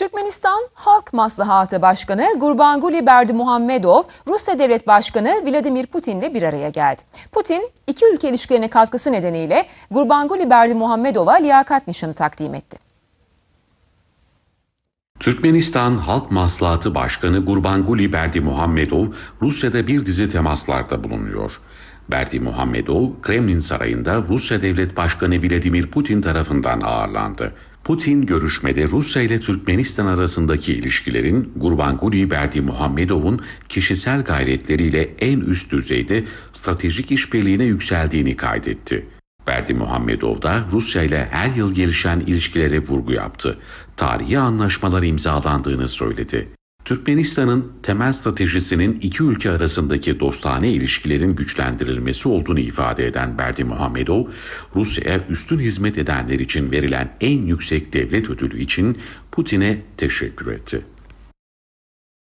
Türkmenistan Halk Maslahatı Başkanı Gurbanguly Berdimuhamedov, Rusya Devlet Başkanı Vladimir Putin'le bir araya geldi. Putin, iki ülke ilişkilerine katkısı nedeniyle Gurbanguly Berdimuhamedov'a liyakat nişanı takdim etti. Türkmenistan Halk Maslahatı Başkanı Gurbanguly Berdimuhamedov, Rusya'da bir dizi temaslarda bulunuyor. Berdimuhamedov, Kremlin Sarayı'nda Rusya Devlet Başkanı Vladimir Putin tarafından ağırlandı. Putin görüşmede Rusya ile Türkmenistan arasındaki ilişkilerin Gurbanguly Berdimuhamedov'un kişisel gayretleriyle en üst düzeyde stratejik işbirliğine yükseldiğini kaydetti. Berdi Muhammedov da Rusya ile her yıl gelişen ilişkilere vurgu yaptı. Tarihi anlaşmalar imzalandığını söyledi. Türkmenistan'ın temel stratejisinin iki ülke arasındaki dostane ilişkilerin güçlendirilmesi olduğunu ifade eden Berdi Muhammedov, Rusya'ya üstün hizmet edenler için verilen en yüksek devlet ödülü için Putin'e teşekkür etti.